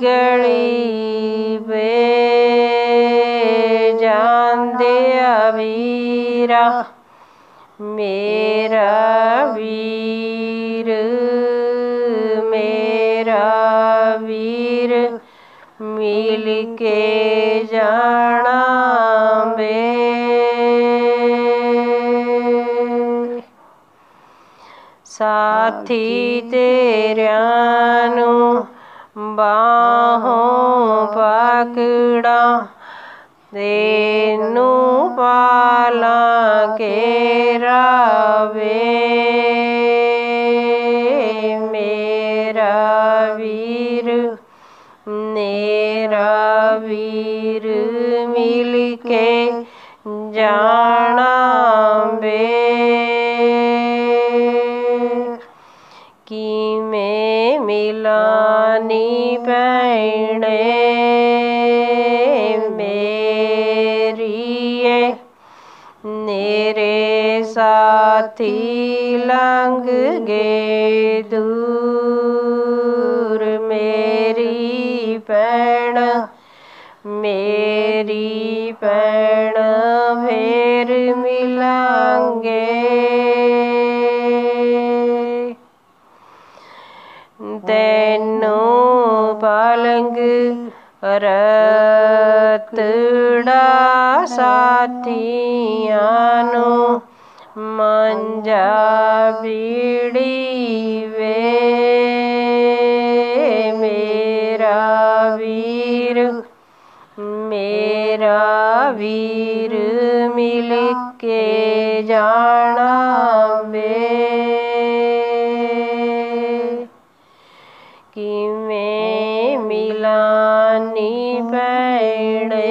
ਗਲੀ ਵੇ ਜਾਂਦਿਆ ਵੀਰਾ ਮੇਰਾ ਵੀਰ ਮੇਰਾ ਵੀਰ ਮਿਲ ਕੇ ਜਾਣਾ ਵੇ। ਸਾਥੀ ਤੇਰਿਆਂ ਨੂੰ बाहों पकड़ा देनु पाला केरा वे मेरा वीर मेरा वीर मिल के जाना शरणे मेरी मेरे साथी लंग गे दूर। मेरी भैण मेरी भैण फिर मिलांगे। संग रतड़ा साथियानो मंजा बीड़ी वे मेरा वीर मेरा वीर मिल के जाना बे पड़े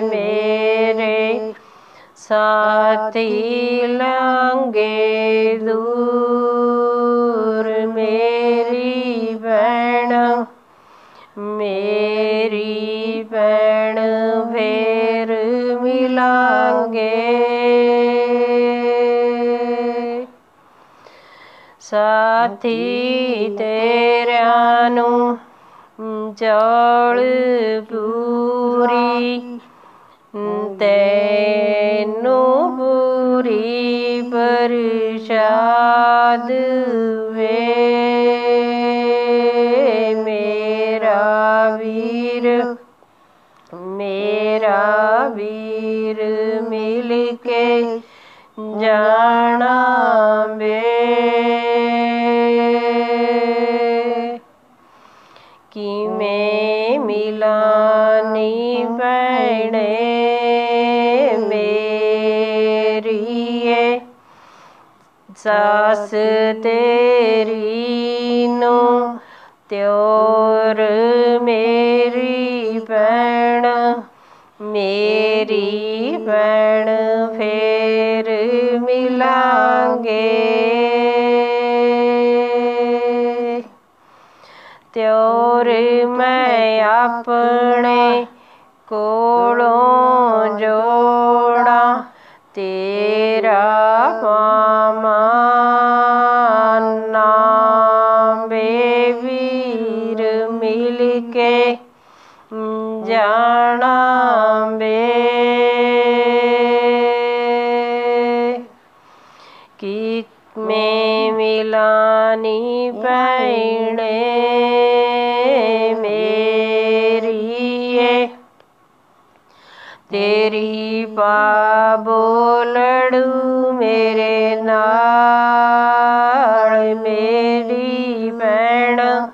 मेरे साथी लंगे दूर। मेरी बहन मेरी बहन फेर मिलांगे। साथी तेरानू जल पूरी तेनु पूरी प्रसाद वे मेरा वीर मेरा वीर मिलके जाना बे जानी पड़े मेरी ये सास तेरी नो त्योर मेरी भैण मेरी भैण फेर मिलांगे त्यो अपने कोड़ों जोड़ा तेरा माना बेवीर मिल के जाना बे। की में मिलानी पैणे तेरी पाबोलड़ू मेरे नाल, मेरी भैन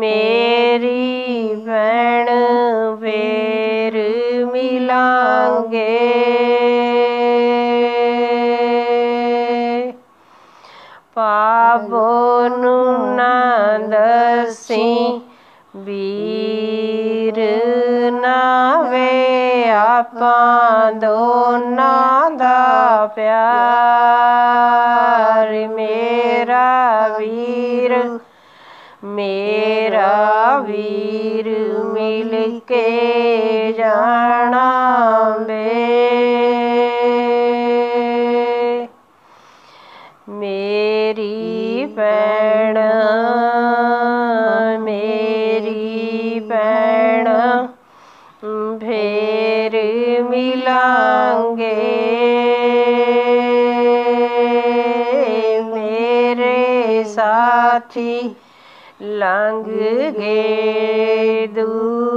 मेरी भैन फेर मिलांगे। पाबोनु ना दसी, वीर ना वे ਆਪਾਂ ਦੋਨਾਂ ਦਾ ਪਿਆਰ ਮੇਰਾ ਵੀਰ ਮੇਰਾ ਵੀਰ ਮਿਲ ਕੇ ਜਾਣਾ ਵੇ ਮੇਰੀ ਭੈਣ मिलांगे मेरे साथी लंग गए दूर।